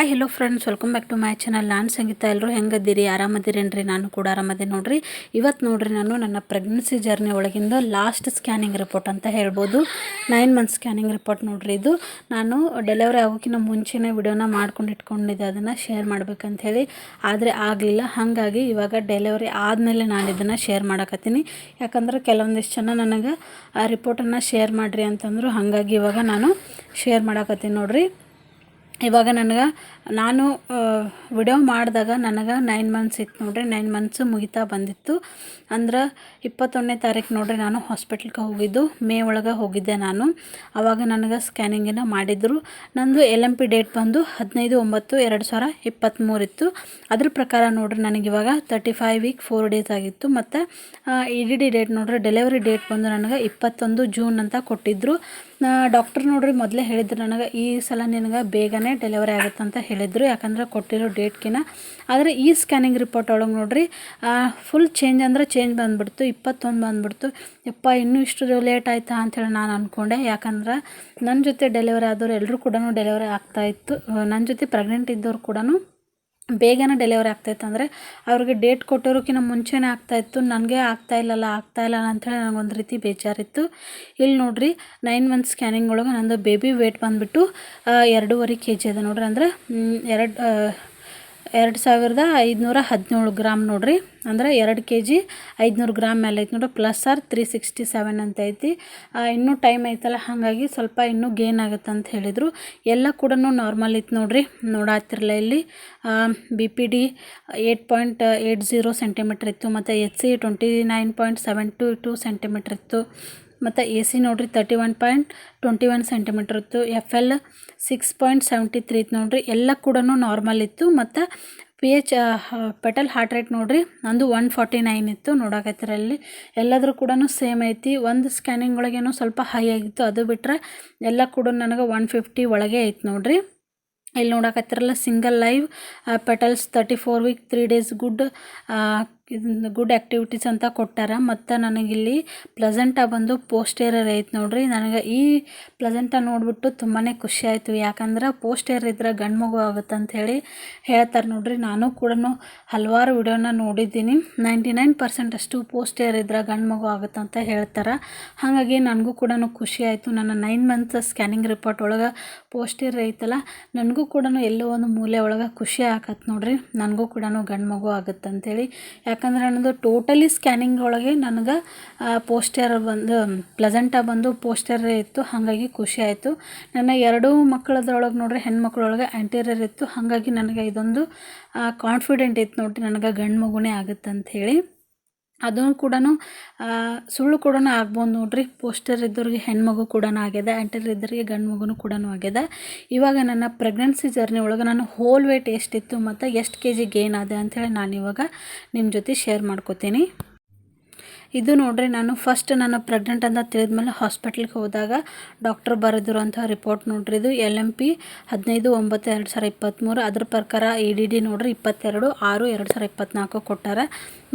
Hi hello friends welcome back to my channel ನಾನು ಸಂಗೀತ ಎಲ್ಲರೂ ಹೆಂಗದ್ದೀರಿ? ಆರಾಮದಿರೇನ್ರಿ? ನಾನು ಕೂಡ ಆರಾಮದೆ ನೋಡ್ರಿ. ಇವತ್ತು ನೋಡ್ರಿ ನಾನು ನನ್ನ ಪ್ರೆಗ್ನೆನ್ಸಿ ಜರ್ನಿ ಒಳಗಿಂದ ಲಾಸ್ಟ್ ಸ್ಕ್ಯಾನಿಂಗ್ ರಿಪೋರ್ಟ್ ಅಂತ ಹೇಳ್ಬೋದು. ನೈನ್ ಮಂತ್ ಸ್ಕ್ಯಾನಿಂಗ್ ರಿಪೋರ್ಟ್ ನೋಡ್ರಿ ಇದು. ನಾನು ಡೆಲಿವರಿ ಆಗೋಕ್ಕಿಂತ ಮುಂಚೆನೇ ವಿಡಿಯೋನ ಮಾಡ್ಕೊಂಡು ಇಟ್ಕೊಂಡಿದ್ದೆ. ಅದನ್ನು ಶೇರ್ ಮಾಡ್ಬೇಕಂತ ಹೇಳಿ ಆದರೆ ಆಗಲಿಲ್ಲ. ಹಾಗಾಗಿ ಇವಾಗ ಡೆಲಿವರಿ ಆದಮೇಲೆ ನಾನು ಇದನ್ನು ಶೇರ್ ಮಾಡಕತ್ತೀನಿ. ಯಾಕಂದ್ರೆ ಕೆಲವೊಂದಿಷ್ಟು ಜನ ನನಗೆ, ಆ ರಿಪೋರ್ಟನ್ನು ಶೇರ್ ಮಾಡಿರಿ ಅಂತಂದರು. ಹಾಗಾಗಿ ಇವಾಗ ನಾನು ಶೇರ್ ಮಾಡಕತ್ತೀನಿ ನೋಡ್ರಿ. ಇವಾಗ ನನಗೆ, ನಾನು ವಿಡಿಯೋ ಮಾಡಿದಾಗ ನನಗೆ ನೈನ್ ಮಂತ್ಸ್ ಇತ್ತು ನೋಡ್ರಿ ನೈನ್ ಮಂತ್ಸು ಮುಗಿತಾ ಬಂದಿತ್ತು. ಅಂದ್ರೆ ಇಪ್ಪತ್ತೊಂದನೇ ತಾರೀಕು ನೋಡ್ರಿ, ನಾನು ಹಾಸ್ಪಿಟ್ಲ್ಗೆ ಹೋಗಿದ್ದು, ಮೇ ಒಳಗೆ ಹೋಗಿದ್ದೆ ನಾನು. ಆವಾಗ ನನಗೆ ಸ್ಕ್ಯಾನಿಂಗಿನ ಮಾಡಿದ್ರು. ನಂದು ಎಲ್ ಎಂ ಪಿ ಡೇಟ್ ಬಂದು ಹದಿನೈದು ಒಂಬತ್ತು ಎರಡು ಸಾವಿರ ಇಪ್ಪತ್ತ್ಮೂರು ಇತ್ತು. ಅದ್ರ ಪ್ರಕಾರ ನೋಡ್ರಿ ನನಗಿವಾಗ thirty five week four days ಆಗಿತ್ತು. ಮತ್ತು ಇ ಡಿ ಡಿ ಡೇಟ್ ನೋಡ್ರಿ ಡೆಲಿವರಿ ಡೇಟ್ ಬಂದು ನನಗೆ ಇಪ್ಪತ್ತೊಂದು ಜೂನ್ ಅಂತ ಕೊಟ್ಟಿದ್ದರು ಡಾಕ್ಟರ್ ನೋಡ್ರಿ, ಮೊದಲೇ ಹೇಳಿದ್ರು ನನಗೆ, ಈ ಸಲ ನಿನಗೆ ಬೇಗನೆ ಡೆಲಿವರಿ ಆಗುತ್ತೆ ಅಂತ ಹೇಳಿದರು. ಯಾಕಂದ್ರೆ ಕೊಟ್ಟಿರೋ ಡೇಟ್ಗಿನ ಆದರೆ ಈ ಸ್ಕ್ಯಾನಿಂಗ್ ರಿಪೋರ್ಟ್ ಒಳಗೆ ನೋಡ್ರಿ ಫುಲ್ ಚೇಂಜ್ ಅಂದರೆ ಚೇಂಜ್ ಬಂದುಬಿಡ್ತು, ಇಪ್ಪತ್ತೊಂದು ಬಂದುಬಿಡ್ತು. ಯಪ್ಪ, ಇನ್ನೂ ಇಷ್ಟು ಲೇಟ್ ಆಯಿತಾ ಅಂಥೇಳಿ ನಾನು ಅಂದ್ಕೊಂಡೆ ಯಾಕಂದ್ರೆ ನನ್ನ ಜೊತೆ ಡೆಲಿವರಿ ಆದವ್ರು ಎಲ್ಲರೂ ಕೂಡ ಡೆಲಿವರಿ ಆಗ್ತಾಯಿತ್ತು ನನ್ನ ಜೊತೆ ಪ್ರೆಗ್ನೆಂಟ್ ಇದ್ದವ್ರು ಕೂಡ ಬೇಗನೆ ಡೆಲಿವರಿ ಆಗ್ತಾಯಿತ್ತು ಅಂದರೆ ಅವ್ರಿಗೆ ಡೇಟ್ ಕೊಟ್ಟೋರಕ್ಕಿಂತ ಮುಂಚೆನೇ ಆಗ್ತಾಯಿತ್ತು ನನಗೆ ಆಗ್ತಾ ಇಲ್ಲಲ್ಲ, ಆಗ್ತಾ ಇಲ್ಲ ಅಂಥೇಳಿ ನನಗೊಂದು ರೀತಿ ಬೇಜಾರಿತ್ತು. ಇಲ್ಲಿ ನೋಡಿರಿ ನೈನ್ ಮಂತ್ ಸ್ಕ್ಯಾನಿಂಗ್ ಒಳಗೆ ನಂದು ಬೇಬಿ ವೇಟ್ ಬಂದುಬಿಟ್ಟು ಎರಡೂವರೆ ಕೆ ಜಿ ಅದ ನೋಡ್ರಿ. ಅಂದ್ರೆ ಎರಡು ಎರಡು ಸಾವಿರದ ಐದುನೂರ ಹದಿನೇಳು ಗ್ರಾಮ್ ನೋಡಿರಿ. ಅಂದ್ರೆ ಎರಡು ಕೆ ಜಿ ಐದುನೂರು ಗ್ರಾಮ್ ಮೇಲೆ ಐತೆ ನೋಡ್ರಿ. Plus R three sixty seven ಅಂತ ಐತಿ. ಇನ್ನೂ ಟೈಮ್ ಐತಲ್ಲ, ಹಾಗಾಗಿ ಸ್ವಲ್ಪ ಇನ್ನೂ ಗೇನ್ ಆಗುತ್ತೆ ಅಂತ ಹೇಳಿದರು. ಎಲ್ಲ ಕೂಡ ನಾರ್ಮಲ್ ಇತ್ತು ನೋಡಿರಿ. ನೋಡಾತಿರಲ್ಲ ಇಲ್ಲಿ. B P D eight point eight zero centimetre ಇತ್ತು. ಮತ್ತು H C twenty nine point seven two two centimetre ಇತ್ತು. ಮತ್ತು ಎ ಸಿ ನೋಡಿರಿ thirty one point twenty one centimetre ಇತ್ತು. F L six point seventy three ಇತ್ತು ನೋಡಿರಿ. ಎಲ್ಲ ಕೂಡ ನಾರ್ಮಲ್ ಇತ್ತು. ಮತ್ತು P H fetal heart rate ನೋಡಿರಿ, ನಂದು ಒನ್ ಫಾರ್ಟಿ ನೈನ್ ಇತ್ತು ನೋಡೋಕೈತಿರಲ್ಲಿ ಎಲ್ಲಾದರೂ ಕೂಡ ಸೇಮ್ ಐತಿ. ಒಂದು ಸ್ಕ್ಯಾನಿಂಗ್ ಒಳಗೇನೋ ಸ್ವಲ್ಪ ಹೈ ಆಗಿತ್ತು. ಅದು ಬಿಟ್ಟರೆ ಎಲ್ಲ ಕೂಡ ನನಗೆ ಒನ್ ಫಿಫ್ಟಿ ಒಳಗೆ ಐತೆ ನೋಡಿರಿ. ಇಲ್ಲಿ ನೋಡಕತ್ತಿರಲ್ಲ single live fetals thirty four week three days good ಇದನ್ನು ಗುಡ್ ಆ್ಯಕ್ಟಿವಿಟೀಸ್ ಅಂತ ಕೊಟ್ಟಾರ. ಮತ್ತು ನನಗಿಲ್ಲಿ ಪ್ಲಸೆಂಟ ಬಂದು ಪೋಸ್ಟೇರರ್ ಐತೆ ನೋಡ್ರಿ. ನನಗೆ ಈ ಪ್ಲಸೆಂಟ ನೋಡಿಬಿಟ್ಟು ತುಂಬಾ ಖುಷಿ ಆಯಿತು. ಯಾಕಂದ್ರೆ ಪೋಸ್ಟೇರ್ ಇದ್ರೆ ಗಂಡು ಮಗು ಆಗುತ್ತೆ ಅಂಥೇಳಿ ಹೇಳ್ತಾರೆ ನೋಡ್ರಿ. ನಾನು ಕೂಡ ಹಲವಾರು ವಿಡಿಯೋನ ನೋಡಿದ್ದೀನಿ. ನೈಂಟಿ ನೈನ್ ಪರ್ಸೆಂಟ್ ಅಷ್ಟು ಪೋಸ್ಟೇರ್ ಇದ್ರೆ ಗಂಡು ಮಗು ಆಗುತ್ತೆ ಅಂತ ಹೇಳ್ತಾರೆ. ಹಾಗಾಗಿ ನನಗೂ ಕೂಡ ಖುಷಿ ಆಯಿತು. ನನ್ನ ನೈನ್ ಮಂತ್ ಸ್ಕ್ಯಾನಿಂಗ್ ರಿಪೋರ್ಟ್ ಒಳಗೆ ಪೋಸ್ಟೇರ್ ಐತಲ್ಲ, ನನಗೂ ಕೂಡ ಎಲ್ಲೋ ಒಂದು ಮೂಲೆ ಒಳಗೆ ಖುಷಿ ಆಗತ್ತೆ ನೋಡ್ರಿ. ನನಗೂ ಕೂಡ ಗಂಡು ಮಗು ಆಗುತ್ತೆ ಅಂಥೇಳಿ ಯಾಕೆ ಯಾಕಂದ್ರೆ ನನ್ನದು ಟೋಟಲಿ ಸ್ಕ್ಯಾನಿಂಗ್ ಒಳಗೆ ನನಗೆ ಪೋಸ್ಟರ್ ಬಂದು ಪ್ಲೆಸೆಂಟ ಬಂದು ಪೋಸ್ಟರ್ ಇತ್ತು, ಹಾಗಾಗಿ ಖುಷಿ ಆಯಿತು. ನನ್ನ ಎರಡೂ ಮಕ್ಕಳದ್ರೊಳಗೆ ನೋಡ್ರಿ, ಹೆಣ್ಮಕ್ಳೊಳಗೆ ಆ್ಯಂಟೀರಿಯರ್ ಇತ್ತು, ಹಾಗಾಗಿ ನನಗೆ ಇದೊಂದು ಕಾನ್ಫಿಡೆಂಟ್ ಇತ್ತು ನೋಡ್ರಿ, ನನಗೆ ಗಂಡು ಮಗುನೇ ಆಗುತ್ತೆ ಅಂಥೇಳಿ ಅದೂ ಕೂಡ ಸುಳ್ಳು ಕೂಡ ಆಗ್ಬೋದು ನೋಡ್ರಿ. ಪೋಸ್ಟರ್ ಇದ್ದವ್ರಿಗೆ ಹೆಣ್ಮಗು ಕೂಡ ಆಗ್ಯದ ಆ್ಯಂಟರ್ ಇದ್ದವ್ರಿಗೆ ಗಂಡು ಮಗುನೂ ಕೂಡ ಆಗ್ಯದ ಇವಾಗ ನನ್ನ ಪ್ರೆಗ್ನೆನ್ಸಿ ಜರ್ನಿ ಒಳಗೆ ನಾನು ಹೋಲ್ ವೇಟ್ ಎಷ್ಟಿತ್ತು ಮತ್ತು ಎಷ್ಟು ಕೆ ಜಿ ಗೇನ್ ಆದೆ ಅಂಥೇಳಿ ನಾನು ಇವಾಗ ನಿಮ್ಮ ಜೊತೆ ಶೇರ್ ಮಾಡ್ಕೋತೀನಿ. ಇದು ನೋಡ್ರಿ, ನಾನು ಫಸ್ಟ್ ನಾನು ಪ್ರೆಗ್ನೆಂಟ್ ಅಂತ ತಿಳಿದ್ಮೇಲೆ ಹಾಸ್ಪಿಟ್ಲಿಗೆ ಹೋದಾಗ ಡಾಕ್ಟರ್ ಬರೆದಿರುವಂಥ ರಿಪೋರ್ಟ್ ನೋಡ್ರಿ. ಇದು ಎಲ್ ಎಂ ಪಿ ಹದಿನೈದು ಒಂಬತ್ತು ಎರಡು ಸಾವಿರ ಇಪ್ಪತ್ತ್ಮೂರು ಅದ್ರ ಪ್ರಕಾರ ಇ ಡಿ ಡಿ ನೋಡ್ರಿ, ಇಪ್ಪತ್ತೆರಡು, ಆರು, ಎರಡು ಸಾವಿರ ಇಪ್ಪತ್ತ್ನಾಲ್ಕು ಕೊಟ್ಟಾರ.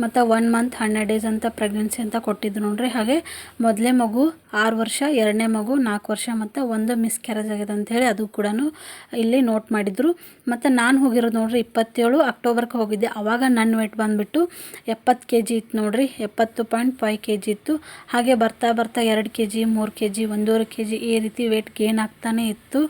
ಮತ್ತು ಒನ್ ಮಂತ್ ಹನ್ನೆರಡು ಡೇಸ್ ಅಂತ ಪ್ರೆಗ್ನೆನ್ಸಿ ಅಂತ ಕೊಟ್ಟಿದ್ದು ನೋಡ್ರಿ. ಹಾಗೆ ಮೊದಲೇ ಮಗು ಆರು ವರ್ಷ, ಎರಡನೇ ಮಗು ನಾಲ್ಕು ವರ್ಷ ಮತ್ತು ಒಂದು ಮಿಸ್ ಕ್ಯಾರೇಜ್ ಆಗಿದೆ ಅಂಥೇಳಿ ಅದು ಕೂಡ ಇಲ್ಲಿ ನೋಟ್ ಮಾಡಿದರು. ಮತ್ತು ನಾನು ಹೋಗಿರೋದು ನೋಡ್ರಿ ಇಪ್ಪತ್ತೇಳು ಅಕ್ಟೋಬರ್ಗೆ ಹೋಗಿದ್ದೆ. ಆವಾಗ ನನ್ನ ವೆಯ್ಟ್ ಬಂದುಬಿಟ್ಟು ಎಪ್ಪತ್ತು ಕೆ ಜಿ ಇತ್ತು ನೋಡ್ರಿ. ಎಪ್ಪತ್ತು ಪಾಯಿಂಟ್ ಫೈವ್ ಕೆ ಜಿ ಇತ್ತು. ಹಾಗೆ ಬರ್ತಾ ಬರ್ತಾ ಎರಡು ಕೆ ಜಿ ಮೂರು ಕೆ ಜಿ ಒಂದೂವರೆ ಕೆ ಜಿ ಈ ರೀತಿ ವೆಯ್ಟ್ ಗೇನ್ ಆಗ್ತಾನೇ ಇತ್ತು.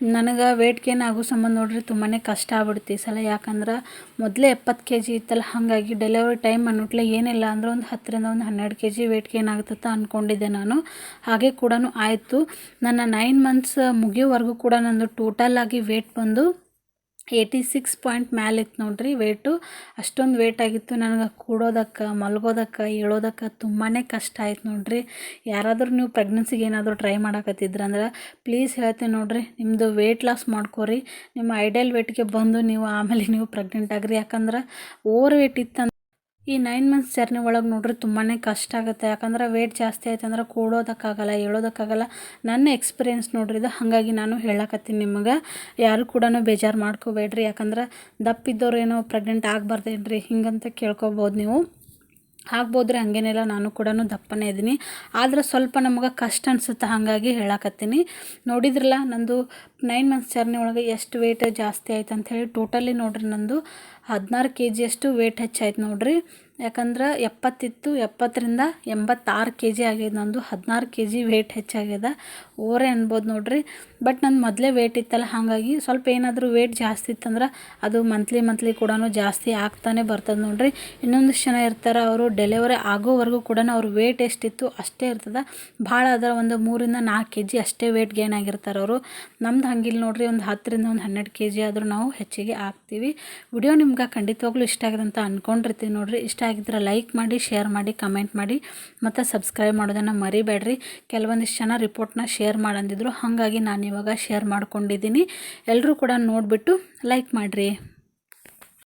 ನನಗೆ ವೇಟ್ ಗೇನ್ ಆಗೋ ಸಂಬಂಧ ನೋಡ್ರಿ ತುಂಬಾ ಕಷ್ಟ ಆಗ್ಬಿಡ್ತು ಸಲ. ಯಾಕಂದ್ರೆ ಮೊದಲೇ ಎಪ್ಪತ್ತು ಕೆ ಜಿ ಇತ್ತಲ್ಲ, ಹಾಗಾಗಿ ಡೆಲಿವರಿ ಟೈಮ್ ಅನ್ನೋಟ್ಲೆ ಏನಿಲ್ಲ ಅಂದ್ರೆ ಒಂದು ಹತ್ತರಿಂದ ಒಂದು ಹನ್ನೆರಡು ಕೆ ಜಿ ವೇಟ್ ಗೇನ್ ಆಗುತ್ತಂತ ಅಂದ್ಕೊಂಡಿದ್ದೆ ನಾನು. ಹಾಗೆ ಕೂಡ ಆಯಿತು. ನನ್ನ ನೈನ್ ಮಂತ್ಸ್ ಮುಗಿಯೋವರೆಗೂ ಕೂಡ ನಂದು ಟೋಟಲ್ ಆಗಿ ವೇಟ್ ಬಂದು ಏಯ್ಟಿ ಸಿಕ್ಸ್ ಪಾಯಿಂಟ್ ಮ್ಯಾಲೆ ಇತ್ತು ನೋಡ್ರಿ ವೇಟು ಅಷ್ಟೊಂದು ವೇಟ್ ಆಗಿತ್ತು. ನನಗೆ ಕೂಡೋದಕ್ಕೆ, ಮಲ್ಗೋದಕ್ಕೆ, ಏಳೋದಕ್ಕೆ ತುಂಬಾ ಕಷ್ಟ ಆಯ್ತು ನೋಡ್ರಿ. ಯಾರಾದರೂ ನೀವು ಪ್ರೆಗ್ನೆನ್ಸಿಗೆ ಏನಾದರೂ ಟ್ರೈ ಮಾಡಕತ್ತಿದ್ರಂದ್ರೆ ಪ್ಲೀಸ್ ಹೇಳ್ತೀನಿ ನೋಡಿರಿ ನಿಮ್ಮದು ವೇಟ್ ಲಾಸ್ ಮಾಡ್ಕೊರಿ. ನಿಮ್ಮ ಐಡಿಯಲ್ ವೇಟ್ಗೆ ಬಂದು ನೀವು ಆಮೇಲೆ ನೀವು ಪ್ರೆಗ್ನೆಂಟ್ ಆಗ್ರಿ. ಯಾಕಂದ್ರೆ ಓವರ್ ವೇಟ್ ಇತ್ತು ಈ ನೈನ್ ಮಂತ್ಸ್ ಜರ್ನಿ ಒಳಗೆ ನೋಡ್ರಿ ತುಂಬಾ ಕಷ್ಟ ಆಗುತ್ತೆ. ಯಾಕಂದ್ರೆ ವೇಟ್ ಜಾಸ್ತಿ ಆಯ್ತು ಅಂದ್ರೆ ಕೂಡೋದಕ್ಕಾಗಲ್ಲ, ಹೇಳೋದಕ್ಕಾಗಲ್ಲ. ನನ್ನ ಎಕ್ಸ್ಪೀರಿಯೆನ್ಸ್ ನೋಡ್ರಿ, ಇದು ಹಾಗಾಗಿ ನಾನು ಹೇಳಕತ್ತೀನಿ ನಿಮಗೆ. ಯಾರು ಕೂಡ ಬೇಜಾರು ಮಾಡ್ಕೋಬೇಡ್ರಿ. ಯಾಕಂದ್ರೆ ದಪ್ಪಿದ್ದವ್ರು ಏನೋ ಪ್ರೆಗ್ನೆಂಟ್ ಆಗಬಾರ್ದೇನ್ರಿ? ಹಿಂಗಂತ ಕೇಳ್ಕೊಬೋದು ನೀವು. ಆಗ್ಬೋದ್ರಿ, ಹಂಗೇನಿಲ್ಲ. ನಾನು ಕೂಡ ದಪ್ಪನೇ ಇದ್ದೀನಿ. ಆದ್ರೆ ಸ್ವಲ್ಪ ನಮಗೆ ಕಷ್ಟ ಅನ್ಸುತ್ತೆ, ಹಾಗಾಗಿ ಹೇಳಕತ್ತೀನಿ. ನೋಡಿದ್ರಲ್ಲ, ನಂದು ನೈನ್ ಮಂತ್ಸ್ ಜರ್ನಿ ಒಳಗೆ ಎಷ್ಟು ವೇಟ್ ಜಾಸ್ತಿ ಆಯ್ತು ಅಂತ ಹೇಳಿ ಟೋಟಲಿ ನೋಡ್ರಿ ನಂದು. ಹದಿನಾರು ಕೆ ಜಿಯಷ್ಟು ವೆಯ್ಟ್ ಹೆಚ್ಚಾಯ್ತು ನೋಡ್ರಿ. ಯಾಕಂದ್ರೆ ಎಪ್ಪತ್ತಿತ್ತು, ಎಪ್ಪತ್ತರಿಂದ ಎಂಬತ್ತಾರು ಕೆ ಜಿ ಆಗ್ಯದ ನಂದು. ಹದಿನಾರು ಕೆ ಜಿ ವೇಟ್ ಹೆಚ್ಚಾಗ್ಯದ. ಓರೆ ಅನ್ಬೋದು ನೋಡ್ರಿ. ಬಟ್ ನನ್ನ ಮೊದಲೇ ವೇಟ್ ಇತ್ತಲ್ಲ, ಹಾಗಾಗಿ ಸ್ವಲ್ಪ ಏನಾದರೂ ವೇಟ್ ಜಾಸ್ತಿ ಇತ್ತಂದ್ರೆ ಅದು ಮಂತ್ಲಿ ಮಂತ್ಲಿ ಕೂಡ ಜಾಸ್ತಿ ಆಗ್ತಾನೆ ಬರ್ತದೆ ನೋಡ್ರಿ. ಇನ್ನೊಂದಿಷ್ಟು ಜನ ಇರ್ತಾರೆ, ಅವರು ಡೆಲಿವರಿ ಆಗೋವರೆಗೂ ಕೂಡ ಅವ್ರ ವೇಟ್ ಎಷ್ಟಿತ್ತು ಅಷ್ಟೇ ಇರ್ತದೆ. ಭಾಳ ಅದರ ಒಂದು ಮೂರಿಂದ ನಾಲ್ಕು ಕೆ ಜಿ ಅಷ್ಟೇ ವೇಟ್ ಗೇನ್ ಆಗಿರ್ತಾರೆ ಅವರು. ನಮ್ದು ಹಂಗಿಲ್ಲ ನೋಡ್ರಿ, ಒಂದು ಹತ್ತರಿಂದ ಒಂದು ಹನ್ನೆರಡು ಕೆ ಜಿ ಆದರೂ ನಾವು ಹೆಚ್ಚಿಗೆ ಹಾಕ್ತೀವಿ. ವಿಡಿಯೋ ನಿಮ್ಗೆ ಖಂಡಿತವಾಗ್ಲೂ ಇಷ್ಟ ಆಗಿದೆ ಅಂತ ಅಂದ್ಕೊಂಡಿರ್ತೀವಿ ನೋಡ್ರಿ. ಇಷ್ಟ ಆಗಿದ್ರೆ ಲೈಕ್ ಮಾಡಿ ಶೇರ್ ಮಾಡಿ ಕಮೆಂಟ್ ಮಾಡಿ, ಮತ್ತು ಸಬ್ಸ್ಕ್ರೈಬ್ ಮಾಡೋದನ್ನು ಮರಿಬೇಡ್ರಿ. ಕೆಲವೊಂದಿಷ್ಟು ಜನ ರಿಪೋರ್ಟ್ನ ಶೇರ್ ಮಾಡಂದಿದ್ರು, ಹಾಗಾಗಿ ನಾನು ಇವಾಗ ಶೇರ್ ಮಾಡ್ಕೊಂಡಿದ್ದೀನಿ. ಎಲ್ಲರೂ ಕೂಡ ನೋಡಿಬಿಟ್ಟು ಲೈಕ್ ಮಾಡಿರಿ.